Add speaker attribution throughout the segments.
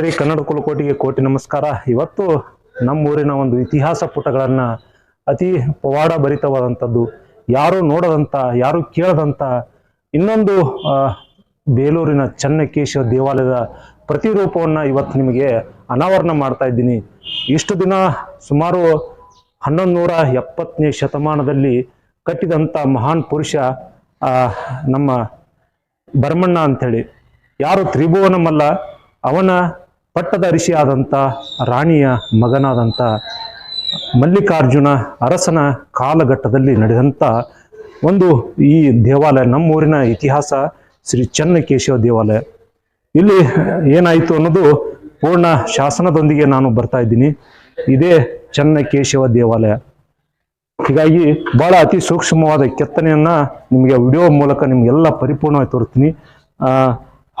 Speaker 1: ನೋಡ್ರಿ, ಕನ್ನಡ ಕುಲಕೋಟಿಗೆ ಕೋಟಿ ನಮಸ್ಕಾರ. ಇವತ್ತು ನಮ್ಮೂರಿನ ಒಂದು ಇತಿಹಾಸ ಪುಟಗಳನ್ನು ಅತಿ ಪವಾಡ ಭರಿತವಾದಂಥದ್ದು, ಯಾರು ನೋಡದಂತ, ಯಾರು ಕೇಳದಂತ, ಇನ್ನೊಂದು ಬೇಲೂರಿನ ಚನ್ನಕೇಶವ ದೇವಾಲಯದ ಪ್ರತಿರೂಪವನ್ನ ಇವತ್ತು ನಿಮಗೆ ಅನಾವರಣ ಮಾಡ್ತಾ ಇದ್ದೀನಿ. ಇಷ್ಟು ದಿನ ಸುಮಾರು ಹನ್ನೊಂದು ನೂರ ಎಪ್ಪತ್ತನೇ ಶತಮಾನದಲ್ಲಿ ಕಟ್ಟಿದಂಥ ಮಹಾನ್ ಪುರುಷ ನಮ್ಮ ಭರಮಣ್ಣ ಅಂಥೇಳಿ ಯಾರು ತ್ರಿಭುವನಮಲ್ಲ ಅವನ ಪಟ್ಟದ ಅರಿಸಿಯಾದಂಥ ರಾಣಿಯ ಮಗನಾದಂಥ ಮಲ್ಲಿಕಾರ್ಜುನ ಅರಸನ ಕಾಲಘಟ್ಟದಲ್ಲಿ ನಡೆದಂಥ ಒಂದು ಈ ದೇವಾಲಯ, ನಮ್ಮೂರಿನ ಇತಿಹಾಸ ಶ್ರೀ ಚನ್ನಕೇಶವ ದೇವಾಲಯ. ಇಲ್ಲಿ ಏನಾಯಿತು ಅನ್ನೋದು ಪೂರ್ಣ ಶಾಸನದೊಂದಿಗೆ ನಾನು ಬರ್ತಾ ಇದ್ದೀನಿ. ಇದೇ ಚನ್ನಕೇಶವ ದೇವಾಲಯ. ಹೀಗಾಗಿ ಬಹಳ ಅತಿ ಸೂಕ್ಷ್ಮವಾದ ಕೆತ್ತನೆಯನ್ನ ನಿಮಗೆ ವಿಡಿಯೋ ಮೂಲಕ ನಿಮಗೆಲ್ಲ ಪರಿಪೂರ್ಣವಾಗಿ ತೋರಿಸ್ತೀನಿ.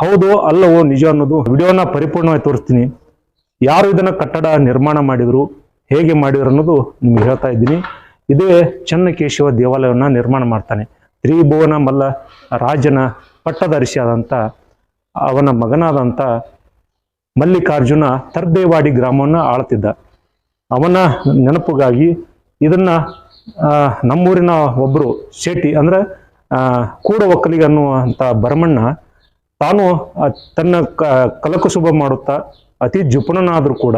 Speaker 1: ಹೌದು, ಅಲ್ಲವೋ ನಿಜ ಅನ್ನೋದು ವಿಡಿಯೋನ ಪರಿಪೂರ್ಣವಾಗಿ ತೋರಿಸ್ತೀನಿ. ಯಾರು ಇದನ್ನ ಕಟ್ಟಡ ನಿರ್ಮಾಣ ಮಾಡಿದ್ರು, ಹೇಗೆ ಮಾಡಿದ್ರು ಅನ್ನೋದು ನಿಮ್ಗೆ ಹೇಳ್ತಾ ಇದ್ದೀನಿ. ಇದೇ ಚನ್ನಕೇಶವ ದೇವಾಲಯವನ್ನ ನಿರ್ಮಾಣ ಮಾಡ್ತಾನೆ. ತ್ರಿಭುವನ ಮಲ್ಲ, ರಾಜನ ಪಟ್ಟದರ್ಶಿಯಾದಂಥ ಅವನ ಮಗನಾದಂಥ ಮಲ್ಲಿಕಾರ್ಜುನ ತರ್ದೇವಾಡಿ ಗ್ರಾಮವನ್ನು ಆಳ್ತಿದ್ದ. ಅವನ ನೆನಪಿಗಾಗಿ ಇದನ್ನ ನಮ್ಮೂರಿನ ಒಬ್ಬರು ಶೆಟ್ಟಿ ಅಂದ್ರೆ ಕೂಡ ಒಕ್ಕಲಿಗ ಅನ್ನುವಂಥ ಭರಮಣ್ಣ ತಾನು ತನ್ನ ಕ ಕಲಕುಸುಬ ಮಾಡುತ್ತಾ ಅತಿ ಜುಪುಣನಾದರೂ ಕೂಡ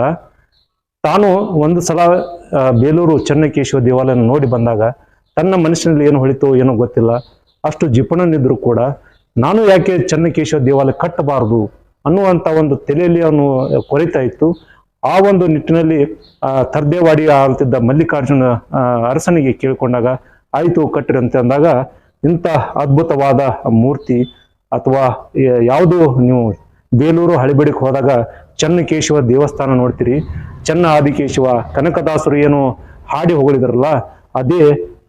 Speaker 1: ತಾನು ಒಂದು ಸಲ ಬೇಲೂರು ಚನ್ನಕೇಶವ ದೇವಾಲಯ ನೋಡಿ ಬಂದಾಗ ತನ್ನ ಮನಸ್ಸಿನಲ್ಲಿ ಏನು ಹೊಳಿತೋ ಏನೋ ಗೊತ್ತಿಲ್ಲ. ಅಷ್ಟು ಜಿಪುಣನಿದ್ರು ಕೂಡ ನಾನು ಯಾಕೆ ಚನ್ನಕೇಶವ ದೇವಾಲಯ ಕಟ್ಟಬಾರದು ಅನ್ನುವಂಥ ಒಂದು ತಲೆಯಲ್ಲಿ ಅವನು ಕೊರಿತಾ ಇತ್ತು. ಆ ಒಂದು ನಿಟ್ಟಿನಲ್ಲಿ ತರ್ದೇವಾಡಿ ಆಳ್ತಿದ್ದ ಮಲ್ಲಿಕಾರ್ಜುನ ಅರಸನಿಗೆ ಕೇಳಿಕೊಂಡಾಗ, ಆಯಿತು ಕಟ್ಟಿರಿ ಅಂತ ಅಂದಾಗ ಇಂಥ ಅದ್ಭುತವಾದ ಮೂರ್ತಿ ಅಥವಾ ಯಾವುದು ನೀವು ಬೇಲೂರು ಹಳಿಬಡಿಗೆ ಹೋದಾಗ ಚನ್ನಕೇಶವ ದೇವಸ್ಥಾನ ನೋಡ್ತೀರಿ. ಚನ್ನ ಆದಿಕೇಶವ ಕನಕದಾಸರು ಏನು ಹಾಡಿ ಹೊಗಳಿದ್ರಲ್ಲ ಅದೇ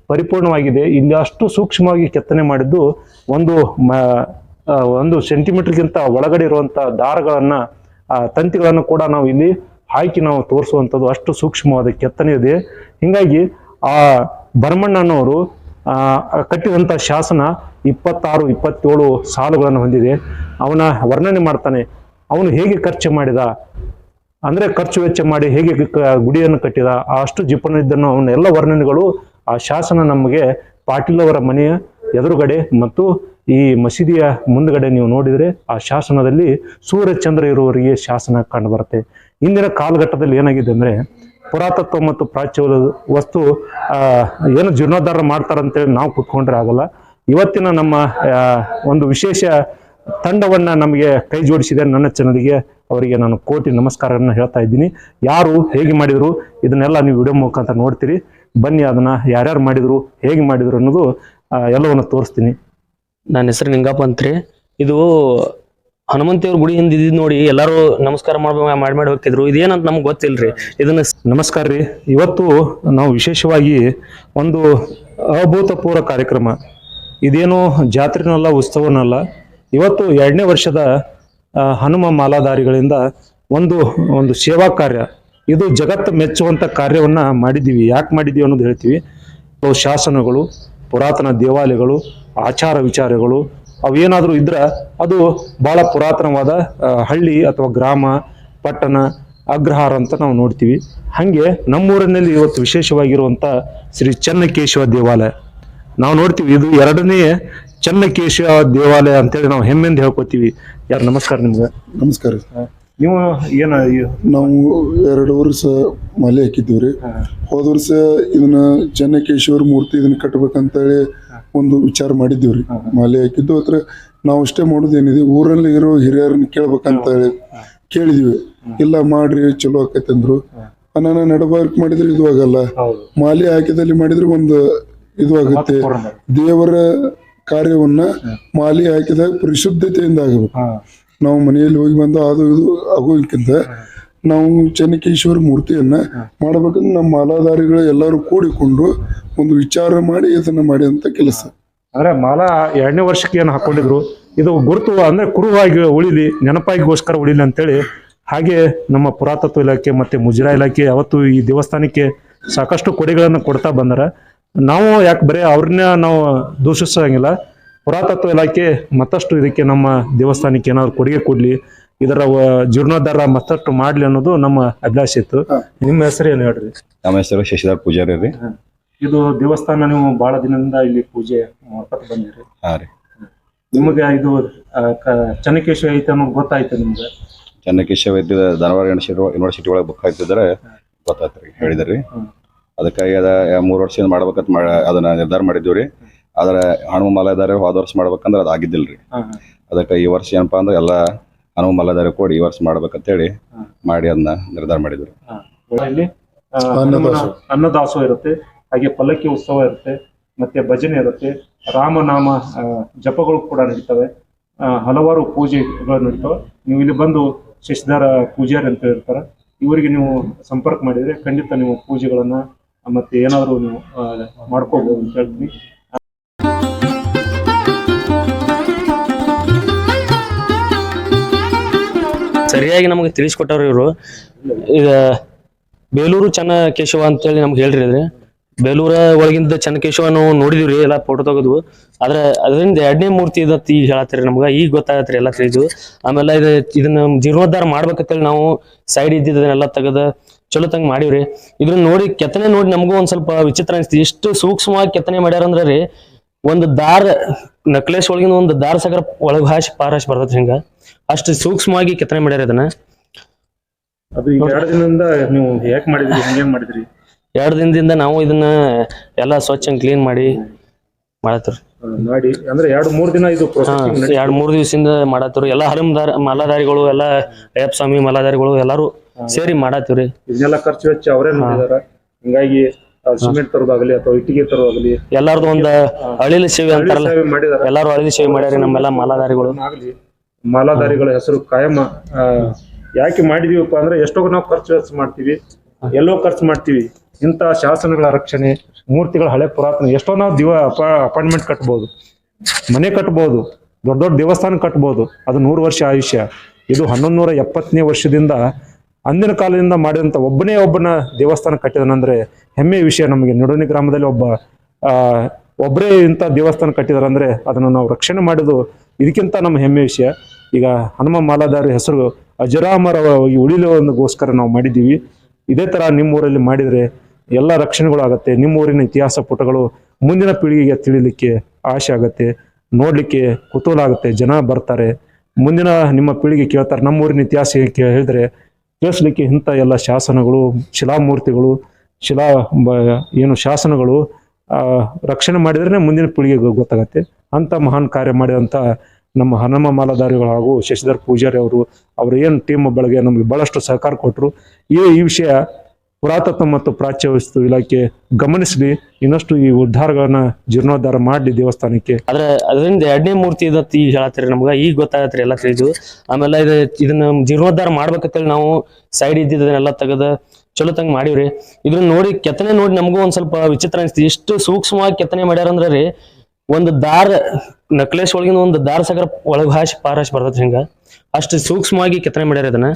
Speaker 1: ಪರಿಪೂರ್ಣವಾಗಿದೆ. ಇಲ್ಲಿ ಅಷ್ಟು ಸೂಕ್ಷ್ಮವಾಗಿ ಕೆತ್ತನೆ ಮಾಡಿದ್ದು ಒಂದು ಮ ಒಂದು ಸೆಂಟಿಮೀಟರ್ಗಿಂತ ಒಳಗಡೆ ಇರುವಂಥ ದಾರಗಳನ್ನು ಆ, ತಂತಿಗಳನ್ನು ಕೂಡ ನಾವು ಇಲ್ಲಿ ಹಾಕಿ ನಾವು ತೋರಿಸುವಂಥದ್ದು ಅಷ್ಟು ಸೂಕ್ಷ್ಮವಾದ ಕೆತ್ತನೆ ಇದೆ. ಹಿಂಗಾಗಿ ಆ ಭರಮಣ್ಣನವರು ಕಟ್ಟಿದಂಥ ಶಾಸನ ಇಪ್ಪತ್ತಾರು, ಇಪ್ಪತ್ತೇಳು ಸಾಲುಗಳನ್ನು ಹೊಂದಿದೆ. ಅವನ ವರ್ಣನೆ ಮಾಡ್ತಾನೆ, ಅವನು ಹೇಗೆ ಖರ್ಚು ಮಾಡಿದ? ಅಂದರೆ ಖರ್ಚು ವೆಚ್ಚ ಮಾಡಿ ಹೇಗೆ ಗುಡಿಯನ್ನು ಕಟ್ಟಿದ? ಅಷ್ಟು ಜಿಪ್ಪನಿದ್ದನ್ನು ಅವನ ಎಲ್ಲ ವರ್ಣನೆಗಳು ಆ ಶಾಸನ ನಮಗೆ ಪಾಟೀಲ್ ಅವರ ಮನೆಯ ಎದುರುಗಡೆ ಮತ್ತು ಈ ಮಸೀದಿಯ ಮುಂದುಗಡೆ ನೀವು ನೋಡಿದರೆ ಆ ಶಾಸನದಲ್ಲಿ ಸೂರ್ಯಚಂದ್ರ ಇರುವವರಿಗೆ ಶಾಸನ ಕಂಡು ಬರುತ್ತೆ. ಇಂದಿನ ಕಾಲಘಟ್ಟದಲ್ಲಿ ಏನಾಗಿದೆ ಅಂದ್ರೆ ಪುರಾತತ್ವ ಮತ್ತು ಪ್ರಾಚ್ಯ ವಸ್ತು ಏನು ಜೀರ್ಣೋದ್ಧಾರ ಮಾಡ್ತಾರಂತೇಳಿ ನಾವು ಕುತ್ಕೊಂಡ್ರೆ ಆಗಲ್ಲ. ಇವತ್ತಿನ ನಮ್ಮ ಒಂದು ವಿಶೇಷ ತಂಡವನ್ನ ನಮಗೆ ಕೈ ಜೋಡಿಸಿದೆ ನನ್ನ ಚಾನಲ್ಗೆ. ಅವರಿಗೆ ನಾನು ಕೋಟಿ ನಮಸ್ಕಾರವನ್ನು ಹೇಳ್ತಾ ಇದ್ದೀನಿ. ಯಾರು ಹೇಗೆ ಮಾಡಿದ್ರು, ಇದನ್ನೆಲ್ಲ ನೀವು ವಿಡಿಯೋ ಮುಖಾಂತರ ನೋಡ್ತೀರಿ. ಬನ್ನಿ ಅದನ್ನ ಯಾರ್ಯಾರು ಮಾಡಿದ್ರು, ಹೇಗೆ ಮಾಡಿದ್ರು ಅನ್ನೋದು ಎಲ್ಲವನ್ನು ತೋರಿಸ್ತೀನಿ.
Speaker 2: ನನ್ನ ಹೆಸರು ನಿಂಗಪ್ಪ ಅಂತ್ರಿ. ಇದು ಹನುಮಂತಿಯವ್ರ ಗುಡಿ ಹಿಂದ್ ನೋಡಿ ಎಲ್ಲಾರು ನಮಸ್ಕಾರ ಮಾಡ್ಬೇಕು ಮಾಡಿ ಮಾಡಿ ಹೋಗ್ತಿದ್ರು. ಇದೇನಂತ ನಮ್ಗೆ ಗೊತ್ತಿಲ್ರಿ. ಇದನ್ನ
Speaker 1: ನಮಸ್ಕಾರ ರೀ. ಇವತ್ತು ನಾವು ವಿಶೇಷವಾಗಿ ಒಂದು ಅಭೂತಪೂರ್ವ ಕಾರ್ಯಕ್ರಮ. ಇದೇನು ಜಾತ್ರೆನಲ್ಲ, ಉತ್ಸವನಲ್ಲ. ಇವತ್ತು ಎರಡನೇ ವರ್ಷದ ಹನುಮ ಮಾಲಾಧಾರಿಗಳಿಂದ ಒಂದು ಒಂದು ಸೇವಾ ಕಾರ್ಯ. ಇದು ಜಗತ್ತು ಮೆಚ್ಚುವಂಥ ಕಾರ್ಯವನ್ನ ಮಾಡಿದ್ದೀವಿ. ಯಾಕೆ ಮಾಡಿದ್ದೀವಿ ಅನ್ನೋದು ಹೇಳ್ತೀವಿ. ಶಾಸನಗಳು, ಪುರಾತನ ದೇವಾಲಯಗಳು, ಆಚಾರ ವಿಚಾರಗಳು ಅವೇನಾದರೂ ಇದ್ರೆ ಅದು ಬಹಳ ಪುರಾತನವಾದ ಹಳ್ಳಿ ಅಥವಾ ಗ್ರಾಮ ಪಟ್ಟಣ ಅಗ್ರಹಾರ ಅಂತ ನಾವು ನೋಡ್ತೀವಿ. ಹಾಗೆ ನಮ್ಮೂರಿನಲ್ಲಿ ಇವತ್ತು ವಿಶೇಷವಾಗಿರುವಂತ ಶ್ರೀ ಚನ್ನಕೇಶವ ದೇವಾಲಯ. ನಾವು ನೋಡ್ತೀವಿ ಇದು ಎರಡನೇ ಚನ್ನಕೇಶವ ದೇವಾಲಯ ಅಂತೇಳಿ ನಾವು ಹೆಮ್ಮೆಂದು ಹೇಳ್ಕೊತೀವಿ. ಯಾರು ನಮಸ್ಕಾರ ನಿಮ್ಗೆ.
Speaker 3: ನಮಸ್ಕಾರ.
Speaker 1: ನೀವು ಏನು
Speaker 3: ನಾವು ಎರಡು ವರ್ಷ ಮಲೆ ಹಾಕಿದ್ದೀವಿ ರೀ ಹೋದ ವರ್ಷ ಇದನ್ನ ಚೆನ್ನಕೇಶ್ವರ ಮೂರ್ತಿ ಇದನ್ನ ಕಟ್ಬೇಕಂತೇಳಿ ಒಂದು ವಿಚಾರ ಮಾಡಿದ್ದೀವಿ ರೀ ಮಾಲೆ ಹಾಕಿದ್ದು. ಹತ್ರ ನಾವು ಅಷ್ಟೇ ಮಾಡೋದು ಏನಿದೆ ಊರಲ್ಲಿ ಇರೋ ಹಿರಿಯರನ್ನ ಕೇಳ್ಬೇಕಂತ ಹೇಳಿ ಕೇಳಿದೀವಿ. ಇಲ್ಲ ಮಾಡ್ರಿ ಚಲೋ ಆಕೈತೆ ಅಂದ್ರು ನಾನು ನಡಬಾರ್ಕ್ ಮಾಡಿದ್ರೆ ಇದು ಆಗಲ್ಲ ಮಾಲೆ ಹಾಕಿದಲ್ಲಿ ಮಾಡಿದ್ರೆ ಒಂದು ಇದು ಆಗುತ್ತೆ ದೇವರ ಕಾರ್ಯವನ್ನ ಮಾಲೆ ಹಾಕಿದಾಗ ಪರಿಶುದ್ಧತೆಯಿಂದ ಆಗಬೇಕು ನಾವು ಮನೆಯಲ್ಲಿ ಹೋಗಿ ಬಂದು ಅದು ಇದು ಆಗೋದಕ್ಕಿಂತ ನಾವು ಚೆನ್ನಕೇಶ್ವರ ಮೂರ್ತಿಯನ್ನ ಮಾಡಬೇಕಂದ್ರೆ ನಮ್ಮ ಮಾಲಾಧಾರಿಗಳು ಎಲ್ಲರೂ ಕೂಡಿಕೊಂಡು ಒಂದು ವಿಚಾರ ಮಾಡಿ ಇದನ್ನ ಮಾಡಿದಂತ ಕೆಲಸ.
Speaker 1: ಅಂದ್ರೆ ಮಾಲಾ ಎರಡನೇ ವರ್ಷಕ್ಕೆ ಏನು ಹಾಕೊಂಡಿದ್ರು? ಇದು ಗುರುತು ಅಂದ್ರೆ ಕುರುವಾಗಿ ಉಳಿಲಿ ನೆನಪಾಗಿಗೋಸ್ಕರ ಉಳಿಲಿ ಅಂತೇಳಿ ಹಾಗೆ ನಮ್ಮ ಪುರಾತತ್ವ ಇಲಾಖೆ ಮತ್ತೆ ಮುಜರಾ ಇಲಾಖೆ ಯಾವತ್ತು ಈ ದೇವಸ್ಥಾನಕ್ಕೆ ಸಾಕಷ್ಟು ಕೊಡುಗೆಗಳನ್ನು ಕೊಡ್ತಾ ಬಂದಾರ. ನಾವು ಯಾಕೆ ಬರೀ ಅವ್ರನ್ನ ನಾವು ದೂಷಿಸಂಗಿಲ್ಲ. ಪುರಾತತ್ವ ಇಲಾಖೆ ಮತ್ತಷ್ಟು ಇದಕ್ಕೆ ನಮ್ಮ ದೇವಸ್ಥಾನಕ್ಕೆ ಏನಾದ್ರು ಕೊಡುಗೆ ಕೊಡ್ಲಿ. ಇದರ ಜೀರ್ಣೋದ್ಧಾರ ಮತ್ತಷ್ಟು ಮಾಡ್ಲಿ ಅನ್ನೋದು ನಮ್ಮ ಅಭಿಲಾಷೆ ಇತ್ತು. ನಿಮ್ಮ ಹೆಸರು ಏನು ಹೇಳ್ರಿ?
Speaker 4: ನಮ್ಮ ಹೆಸರು ಶಶಿಧರ್ ಪೂಜಾರಿ ರೀ.
Speaker 1: ಇದು ದೇವಸ್ಥಾನ ನೀವು ಬಹಳ ದಿನದಿಂದ ಇಲ್ಲಿ ಪೂಜೆ ಮಾಡ್ಕೊತ ಬಂದಿರಿ.
Speaker 4: ಹಾ ರೀ.
Speaker 1: ನಿಮಗೆ ಇದು ಚನ್ನಕೇಶ್ವರ ಐತೆ ಅನ್ನೋದು ಗೊತ್ತಾಯ್ತು ನಿಮ್ಗೆ?
Speaker 4: ಚನ್ನಕೇಶ್ವರ ವೈದ್ಯ ಧಾರವಾಡ ಯೂನಿವರ್ಸಿಟಿ ಯೂನಿವರ್ಸಿಟಿ ಒಳಗೆ ಬುಕ್ ಆಯ್ತಿದ್ರೆ ಗೊತ್ತಾಯ್ತು ರೀ ಹೇಳಿದ್ರಿ. ಅದಕ್ಕಾಗಿ ಅದ ಮೂರು ವರ್ಷದಿಂದ ಮಾಡ್ಬೇಕಂತ ಮಾಡ ಅದನ್ನ ನಿರ್ಧಾರ ಮಾಡಿದ್ವಿ ರೀ. ಆದ್ರೆ ಮಾಲೆ ಇದಾರೆ ಹೋದ ವರ್ಷ ಮಾಡ್ಬೇಕಂದ್ರೆ ಅದು ಆಗಿದ್ದಿಲ್ಲ ರೀ. ಅದಕ್ಕೆ ಈ ವರ್ಷ ಏನಪ್ಪಾ ಅಂದ್ರೆ ಎಲ್ಲ ಹನುಮ ಮಲ್ಲದಾರ ಕೊಡಿ ಈ ವರ್ಷ ಮಾಡ್ಬೇಕಂತೇಳಿ
Speaker 1: ಹೇಳಿ
Speaker 4: ಮಾಡಿ ಅದನ್ನ ನಿರ್ಧಾರ ಮಾಡಿದ್ರು.
Speaker 1: ಇಲ್ಲಿ ಆ,
Speaker 3: ಅನ್ನದಾಸೋಹ.
Speaker 1: ಅನ್ನದಾಸೋಹ ಇರುತ್ತೆ ಹಾಗೆ ಪಲ್ಲಕ್ಕಿ ಉತ್ಸವ ಇರುತ್ತೆ ಮತ್ತೆ ಭಜನೆ ಇರುತ್ತೆ ರಾಮನಾಮ ಆ, ಜಪಗಳು ಕೂಡ ನಡೀತವೆ ಆ, ಹಲವಾರು ಪೂಜೆಗಳು ನಡೀತವೆ. ನೀವು ಇಲ್ಲಿ ಬಂದು ಶಶಿಧರ ಪೂಜಾರಿ ಅಂತ ಹೇಳ್ತಾರೆ. ಇವರಿಗೆ ನೀವು ಸಂಪರ್ಕ ಮಾಡಿದ್ರೆ ಖಂಡಿತ ನೀವು ಪೂಜೆಗಳನ್ನ ಮತ್ತೆ ಏನಾದರೂ ನೀವು ಆ, ಮಾಡ್ಕೋಬಹುದು ಅಂತ ಹೇಳ್ತೀನಿ.
Speaker 2: ಸರಿಯಾಗಿ ನಮಗೆ ತಿಳಿಸ್ಕೊಟ್ಟವ್ರು ಇವರು. ಈಗ ಬೇಲೂರು ಚನ್ನಕೇಶವ ಅಂತೇಳಿ ನಮ್ಗೆ ಹೇಳ್ರಿ ಅದ್ರೆ ಬೇಲೂರ ಒಳಗಿಂದ ಚನ್ನಕೇಶವ ನಾವು ನೋಡಿದಿವ್ರಿ, ಎಲ್ಲ ಫೋಟೋ ತೆಗೆದು. ಆದ್ರೆ ಅದರಿಂದ ಎರಡನೇ ಮೂರ್ತಿ ಇದತ್ ಈಗ ಹೇಳತ್ತೀರಿ ನಮ್ಗ, ಈಗ ಗೊತ್ತಾಗತ್ರಿ ಎಲ್ಲಾ ತಿಳಿದು. ಆಮೇಲೆ ಇದು, ಇದನ್ನ ಜೀರ್ಣೋದ್ಧಾರ ಮಾಡ್ಬೇಕಂತೇಳಿ ನಾವು ಸೈಡ್ ಇದ್ದಿದ್ದನ್ನೆಲ್ಲ ತೆಗೆದ ಚಲೋ ತಂಗ್ ಮಾಡಿವ್ರಿ. ಇದನ್ನ ನೋಡಿ ಕೆತ್ತನೆ ನೋಡಿ ನಮಗೂ ಒಂದ್ ಸ್ವಲ್ಪ ವಿಚಿತ್ರ ಅನಿಸ್ತಿ. ಇಷ್ಟು ಸೂಕ್ಷ್ಮವಾಗಿ ಕೆತ್ತನೆ ಮಾಡ್ಯಾರ ಅಂದ್ರೆ ರೀ ಒಂದು ದಾರ ನಕ್ಲೇಸ್ ಒಳಗಿನ ಒಂದು ದಾರ ಸಾಗರ ಒಳಗ್ ಹಾಸಿ ಪಾರಾಶಿ ಬರ್ತೈತಿ ಹಿಂಗ. ಅಷ್ಟು ಸೂಕ್ಷ್ಮವಾಗಿ ಕೆತ್ತನೆ ಮಾಡ್ಯಾರ ಇದನ್ನ
Speaker 1: ಅದು ಈಗ ಎರಡು ದಿನದಿಂದ ನೀವು ಯಾಕೆ ಮಾಡಿದ್ರಿ ಹೆಂಗೇನ್ ಮಾಡಿದ್ರಿ?
Speaker 2: ಎರಡು ದಿನದಿಂದ ನಾವು ಇದನ್ನ ಎಲ್ಲ ಸ್ವಚ್ಛ ಕ್ಲೀನ್ ಮಾಡಿ ಮಾಡತ್ರಿ
Speaker 1: ಮಾಡಿ ಅಂದ್ರೆ ಎರಡು ಮೂರು ದಿನ ಇದು.
Speaker 2: ಎರಡ್ ಮೂರ್ ದಿವಸದಿಂದ ಮಾಡತ್ರಿ ಎಲ್ಲ ಹಲಮದಾರ ಮಾಲಾಧಾರಿಗಳು ಎಲ್ಲ ಅಯ್ಯಪ್ಪ ಸ್ವಾಮಿ ಮಲಾದಾರಿಗಳು ಎಲ್ಲಾರು ಸೇರಿ ಮಾಡತ್ತೀವ್ರಿ.
Speaker 1: ಇದನ್ನೆಲ್ಲ ಖರ್ಚು ವೆಚ್ಚ ಅವರೇ ಹಿಂಗಾಗಿ ಸಿಮೆಂಟ್ ತರೋದಾಗಲಿ ಅಥವಾ ಇಟ್ಟಿಗೆ ತರೋದಾಗಲಿ.
Speaker 2: ಎಲ್ಲಾರ್ದು ಒಂದ್ ಅಳಿಲು ಸೇವೆ ಅಂತಾರಲ್ಲ.
Speaker 1: ಮಾಡಿದಾರ.
Speaker 2: ಎಲ್ಲಾರು ಅಳಿಲು ಸೇವೆ ಮಾಡ್ಯಾರ ನಮ್ಮೆಲ್ಲ ಮಾಲಾಧಾರಿಗಳು.
Speaker 1: ಆಗ್ಲಿ. ಮಾಲಾಧಾರಿಗಳ ಹೆಸರು ಕಾಯಂ ಆ, ಯಾಕೆ ಮಾಡಿದೀವಪ್ಪ ಅಂದ್ರೆ ಎಷ್ಟೋ ನಾವು ಖರ್ಚು ವೆಚ್ಚ ಮಾಡ್ತೀವಿ ಎಲ್ಲೋ ಖರ್ಚು ಮಾಡ್ತೀವಿ. ಇಂಥ ಶಾಸನಗಳ ರಕ್ಷಣೆ ಮೂರ್ತಿಗಳ ಹಳೆ ಪುರಾತನ ಎಷ್ಟೋ ನಾವು ದಿವ ಅಪಾಯಿಂಟ್ಮೆಂಟ್ ಕಟ್ಬೋದು. ಮನೆ ಕಟ್ಬೋದು ದೊಡ್ಡ ದೊಡ್ಡ ದೇವಸ್ಥಾನ ಕಟ್ಬೋದು. ಅದು ನೂರು ವರ್ಷ ಆಯುಷ್ಯ. ಇದು ಹನ್ನೊಂದು ನೂರ ಎಪ್ಪತ್ತನೇ ವರ್ಷದಿಂದ ಅಂದಿನ ಕಾಲದಿಂದ ಮಾಡಿದಂಥ ಒಬ್ಬನೇ ಒಬ್ಬನ ದೇವಸ್ಥಾನ ಕಟ್ಟಿದನಂದ್ರೆ ಹೆಮ್ಮೆಯ ವಿಷಯ ನಮಗೆ. ನಿಡೋಣಿ ಗ್ರಾಮದಲ್ಲಿ ಒಬ್ಬ ಒಬ್ಬರೇ ಇಂಥ ದೇವಸ್ಥಾನ ಕಟ್ಟಿದಾರಂದ್ರೆ ಅದನ್ನು ನಾವು ರಕ್ಷಣೆ ಮಾಡೋದು ಇದಕ್ಕಿಂತ ನಮ್ಮ ಹೆಮ್ಮೆ ವಿಷಯ. ಈಗ ಹನುಮ ಮಾಲಾಧಾರಿ ಹೆಸರು ಅಜರಾಮರವಾಗಿ ಉಳಿಲೋಸ್ಕರ ನಾವು ಮಾಡಿದ್ದೀವಿ. ಇದೇ ಥರ ನಿಮ್ಮೂರಲ್ಲಿ ಮಾಡಿದರೆ ಎಲ್ಲ ರಕ್ಷಣೆಗಳು ಆಗುತ್ತೆ. ನಿಮ್ಮೂರಿನ ಇತಿಹಾಸ ಪುಟಗಳು ಮುಂದಿನ ಪೀಳಿಗೆಗೆ ತಿಳಿಲಿಕ್ಕೆ ಆಸೆ ಆಗುತ್ತೆ. ನೋಡಲಿಕ್ಕೆ ಕುತೂಹಲ ಆಗುತ್ತೆ. ಜನ ಬರ್ತಾರೆ. ಮುಂದಿನ ನಿಮ್ಮ ಪೀಳಿಗೆ ಕೇಳ್ತಾರೆ ನಮ್ಮ ಊರಿನ ಇತಿಹಾಸ ಹೇಳಿದ್ರೆ ತಿಳಿಸ್ಲಿಕ್ಕೆ ಇಂಥ ಎಲ್ಲ ಶಾಸನಗಳು, ಶಿಲಾಮೂರ್ತಿಗಳು, ಶಿಲಾ ಏನು ಶಾಸನಗಳು ರಕ್ಷಣೆ ಮಾಡಿದ್ರೆ ಮುಂದಿನ ಪೀಳಿಗೆಗೆ ಗೊತ್ತಾಗತ್ತೆ. ಅಂತ ಮಹಾನ್ ಕಾರ್ಯ ಮಾಡಿದಂಥ ನಮ್ಮ ಹನುಮ ಮಾಲಾಧಾರಿಗಳು ಹಾಗೂ ಶಶಿಧರ್ ಪೂಜಾರಿ ಅವರು ಅವರು ಏನು ಟೀಮ್ ಬೆಳಗ್ಗೆ ನಮಗೆ ಬಹಳಷ್ಟು ಸಹಕಾರ ಕೊಟ್ಟರು ಈ ಈ ವಿಷಯ ಪುರಾತತ್ವ ಮತ್ತು ಪ್ರಾಚ್ಯ ವಸ್ತು ಇಲಾಖೆ ಗಮನಿಸಲಿ. ಇನ್ನಷ್ಟು ಈ ಉದ್ಧಾರಗಳನ್ನ ಜೀರ್ಣೋದ್ಧಾರ ಮಾಡಲಿ ದೇವಸ್ಥಾನಕ್ಕೆ.
Speaker 2: ಆದ್ರೆ ಅದರಿಂದ ಎರಡನೇ ಮೂರ್ತಿ ಇದತ್ತಿ ಈಗ ಹೇಳತ್ತೀರಿ ನಮ್ಗ, ಈಗ ಗೊತ್ತಾಗತ್ರಿ ಎಲ್ಲ ತಿಳಿದು. ಆಮೇಲೆ ಇದು ಇದನ್ನ ಜೀರ್ಣೋದ್ಧಾರ ಮಾಡ್ಬೇಕಂತೇಳಿ ನಾವು ಸೈಡ್ ಇದ್ದಿದ್ದನ್ನೆಲ್ಲ ತೆಗೆದ ಚಲೋ ತಂಗ್ ಮಾಡಿವ್ರಿ. ಇದನ್ನ ನೋಡಿ ಕೆತ್ತನೆ ನೋಡಿ ನಮಗೂ ಒಂದ್ ಸ್ವಲ್ಪ ವಿಚಿತ್ರ ಅನಿಸ್ತಿ ಇಷ್ಟು ಸೂಕ್ಷ್ಮವಾಗಿ ಕೆತ್ತನೆ ಮಾಡ್ಯಾರ ಅಂದ್ರೆ ರೀ, ಒಂದು ದಾರ, ನಕ್ಲೇಶ್ ಒಳಗಿನ ಒಂದು ದಾರ ಸಾಗರ ಒಳಗೆ ಹಾಸಿ ಪಾರಾಶ್ ಬರ್ತೈತಿ ಹಿಂಗ. ಅಷ್ಟು ಸೂಕ್ಷ್ಮವಾಗಿ ಕೆತ್ತನೆ ಮಾಡ್ಯಾರ ಇದನ್ನ.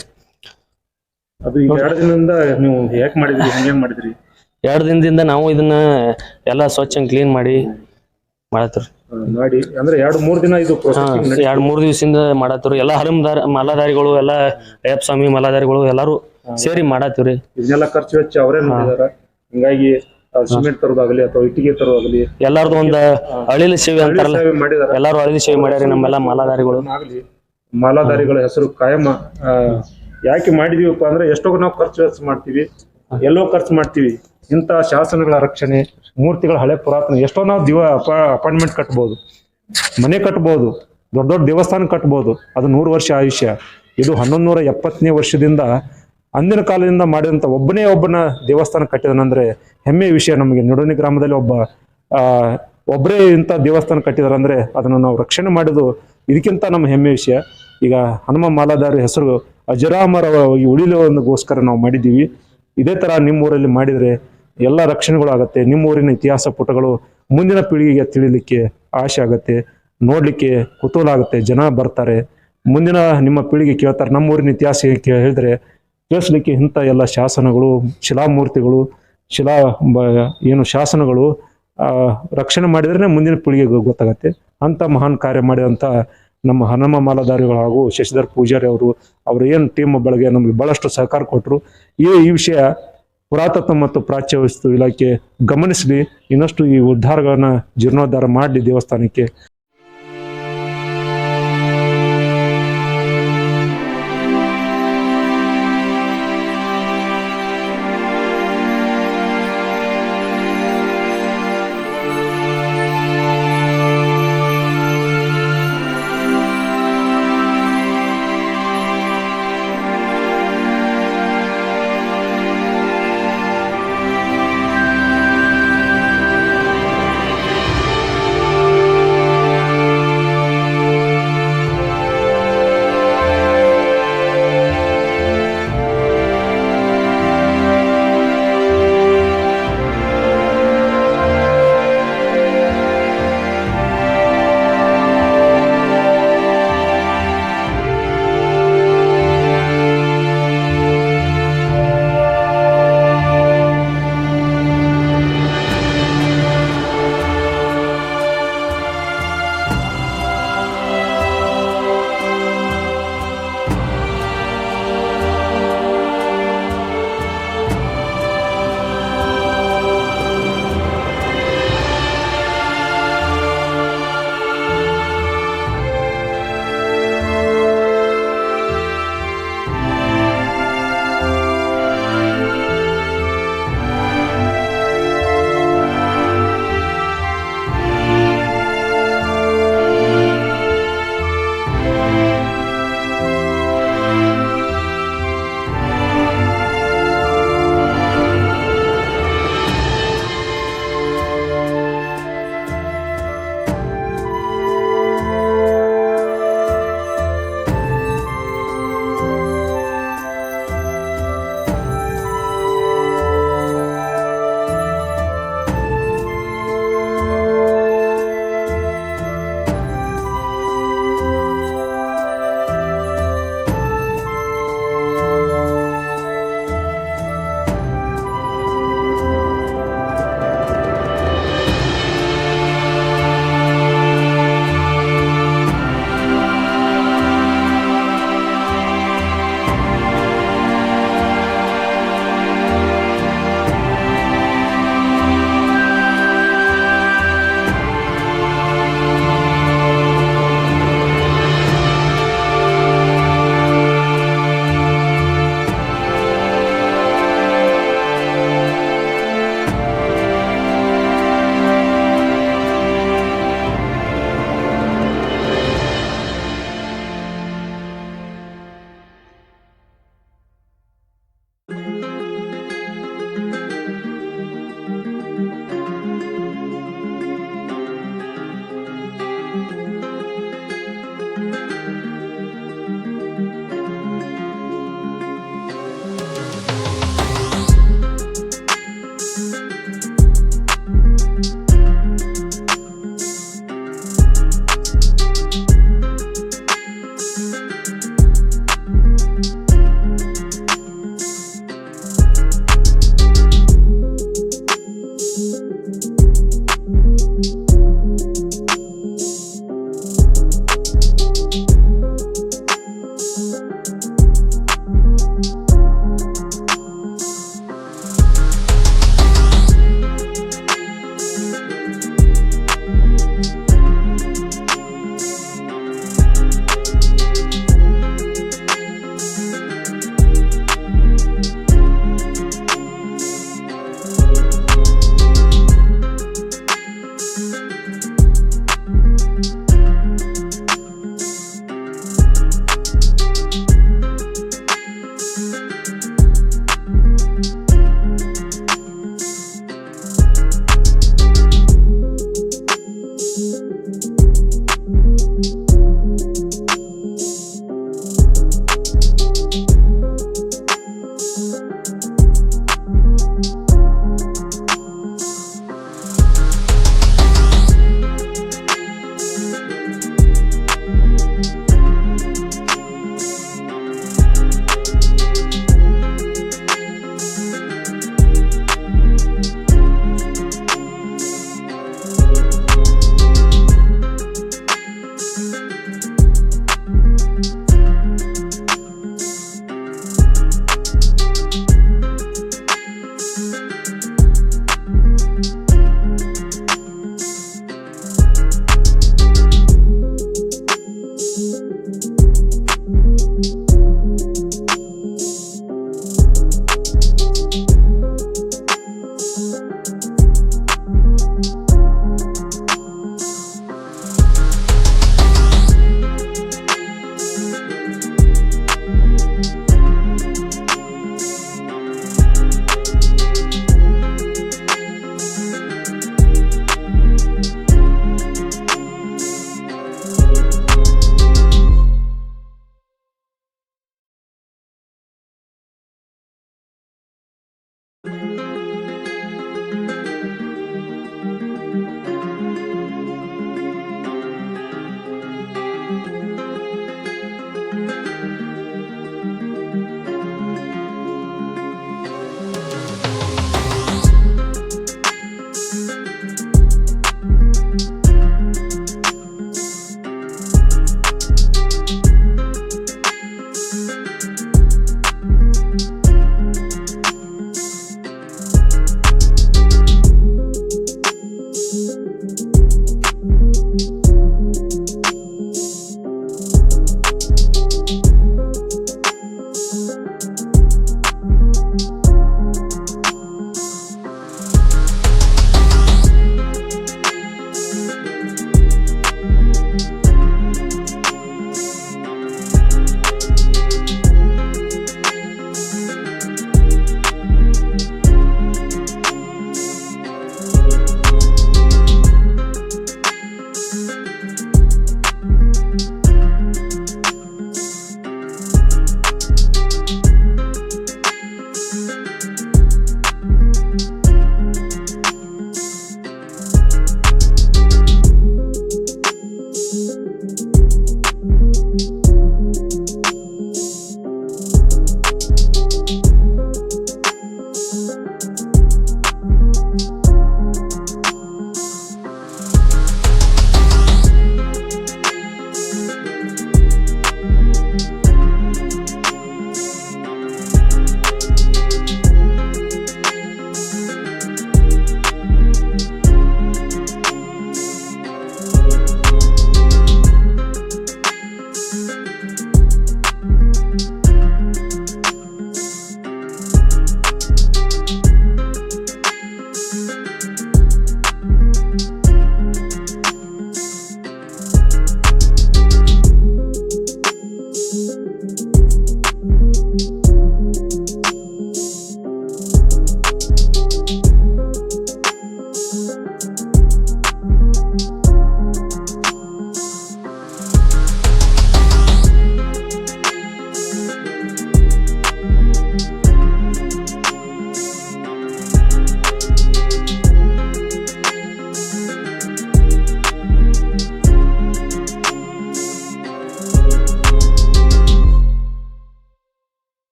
Speaker 1: ಅದು ಈಗ ಎರಡು ದಿನದಿಂದ ನೀವು ಯಾಕೆ ಮಾಡಿದ್ರಿ ಹೆಂಗೆ ಮಾಡಿದ್ರಿ?
Speaker 2: ಎರಡು ದಿನದಿಂದ ನಾವು ಇದನ್ನ ಎಲ್ಲ ಸ್ವಚ್ಛ ಕ್ಲೀನ್ ಮಾಡಿ ಮಾಡತ್ರಿ
Speaker 1: ಆ, ಮಾಡಿ ಅಂದ್ರೆ ಎರಡು ಮೂರು ದಿನ ಇದು ಪ್ರೊಸೆಸಿಂಗ್
Speaker 2: ಎರಡ್ ಮೂರ್ ದಿವಸದಿಂದ ಮಾಡತ್ತೀವ್ರಿ. ಎಲ್ಲ ಹರಮದಾರ ಮಾಲಾಧಾರಿಗಳು ಎಲ್ಲ ಅಯ್ಯಪ್ಪ ಸ್ವಾಮಿ ಮಲಾದಾರಿಗಳು ಎಲ್ಲಾರು ಸೇರಿ ಮಾಡತ್ತೀವ್ರಿ.
Speaker 1: ಇದನ್ನೆಲ್ಲ ಖರ್ಚು ವೆಚ್ಚ ಅವರೇ ಮಾಡಿದಾರ. ಹಿಂಗಾಗಿ ಸಿಮೆಂಟ್ ತರೋದಾಗಲಿ ಅಥವಾ ಇಟ್ಟಿಗೆ ತರೋದಾಗಲಿ.
Speaker 2: ಎಲ್ಲಾರ್ದು ಒಂದ್ ಅಳಿಲ ಸೇವೆ ಅಂತಾರಲ್ಲ
Speaker 1: ಸೇವೆ ಮಾಡಿದಾರ.
Speaker 2: ಎಲ್ಲಾರು ಅಳಿಲು ಸೇವೆ ಮಾಡ್ಯಾರಿ ನಮ್ಮೆಲ್ಲ ಮಲಾದಾರಿಗಳು
Speaker 1: ಆಗ್ಲಿ ಮಾಲಾಧಾರಿಗಳ ಹೆಸರು ಕಾಯಂ ಆ, ಯಾಕೆ ಮಾಡಿದೀವಪ್ಪ ಅಂದ್ರೆ ಎಷ್ಟೋ ನಾವು ಖರ್ಚು ವೆಚ್ಚ ಮಾಡ್ತೀವಿ, ಎಲ್ಲೋ ಖರ್ಚು ಮಾಡ್ತೀವಿ. ಇಂಥ ಶಾಸನಗಳ ರಕ್ಷಣೆ, ಮೂರ್ತಿಗಳ ಹಳೆ ಪುರಾತನ, ಎಷ್ಟೋ ನಾವು ದಿವ ಅಪಾಯಿಂಟ್ಮೆಂಟ್ ಕಟ್ಬೋದು. ಮನೆ ಕಟ್ಬೋದು, ದೊಡ್ಡ ದೊಡ್ಡ ದೇವಸ್ಥಾನ ಕಟ್ಬೋದು, ಅದು ನೂರು ವರ್ಷ ಆಯುಷ್ಯ. ಇದು ಹನ್ನೊಂದು ನೂರ ಎಪ್ಪತ್ತನೇ ವರ್ಷದಿಂದ ಅಂದಿನ ಕಾಲದಿಂದ ಮಾಡಿದಂಥ ಒಬ್ಬನೇ ಒಬ್ಬನ ದೇವಸ್ಥಾನ ಕಟ್ಟಿದನಂದ್ರೆ ಹೆಮ್ಮೆ ವಿಷಯ ನಮಗೆ. ನಿಡೋನಿ ಗ್ರಾಮದಲ್ಲಿ ಒಬ್ಬ ಒಬ್ಬರೇ ಇಂಥ ದೇವಸ್ಥಾನ ಕಟ್ಟಿದಾರಂದ್ರೆ ಅದನ್ನು ನಾವು ರಕ್ಷಣೆ ಮಾಡೋದು ಇದಕ್ಕಿಂತ ನಮ್ಮ ಹೆಮ್ಮೆ ವಿಷಯ. ಈಗ ಹನುಮ ಮಾಲಾಧಾರಿ ಹೆಸರು ಅಜರಾಮರವಾಗಿ ಉಳಿಲೋದಕ್ಕೋಸ್ಕರ ನಾವು ಮಾಡಿದ್ದೀವಿ. ಇದೇ ಥರ ನಿಮ್ಮೂರಲ್ಲಿ ಮಾಡಿದರೆ ಎಲ್ಲ ರಕ್ಷಣೆಗಳು ಆಗುತ್ತೆ. ನಿಮ್ಮೂರಿನ ಇತಿಹಾಸ ಪುಟಗಳು ಮುಂದಿನ ಪೀಳಿಗೆಗೆ ತಿಳಿಲಿಕ್ಕೆ ಆಸೆ ಆಗುತ್ತೆ. ನೋಡಲಿಕ್ಕೆ ಕುತೂಹಲ ಆಗುತ್ತೆ. ಜನ ಬರ್ತಾರೆ. ಮುಂದಿನ ನಿಮ್ಮ ಪೀಳಿಗೆ ಕೇಳ್ತಾರೆ, ನಮ್ಮೂರಿನ ಇತಿಹಾಸ ಹೇಳಿದರೆ ಕೇಳಿಸ್ಲಿಕ್ಕೆ ಇಂಥ ಎಲ್ಲ ಶಾಸನಗಳು, ಶಿಲಾಮೂರ್ತಿಗಳು, ಶಿಲಾ ಏನು ಶಾಸನಗಳು ರಕ್ಷಣೆ ಮಾಡಿದ್ರೆ ಮುಂದಿನ ಪೀಳಿಗೆಗೆ ಗೊತ್ತಾಗತ್ತೆ. ಅಂತ ಮಹಾನ್ ಕಾರ್ಯ ಮಾಡಿದಂಥ ನಮ್ಮ ಹನುಮ ಮಾಲಾಧಾರಿಗಳು ಹಾಗೂ ಶಶಿಧರ್ ಪೂಜಾರಿ ಅವರು ಅವರು ಏನು ಟೀಮ್ ಬಳಗೆ ನಮಗೆ ಬಹಳಷ್ಟು ಸಹಕಾರ ಕೊಟ್ಟರು ಈ ಈ ವಿಷಯ ಪುರಾತತ್ವ ಮತ್ತು ಪ್ರಾಚ್ಯ ವಸ್ತು ಇಲಾಖೆ ಗಮನಿಸಲಿ. ಇನ್ನಷ್ಟು ಈ ಉದ್ಧಾರಗಳನ್ನು ಜೀರ್ಣೋದ್ಧಾರ ಮಾಡಲಿ ದೇವಸ್ಥಾನಕ್ಕೆ.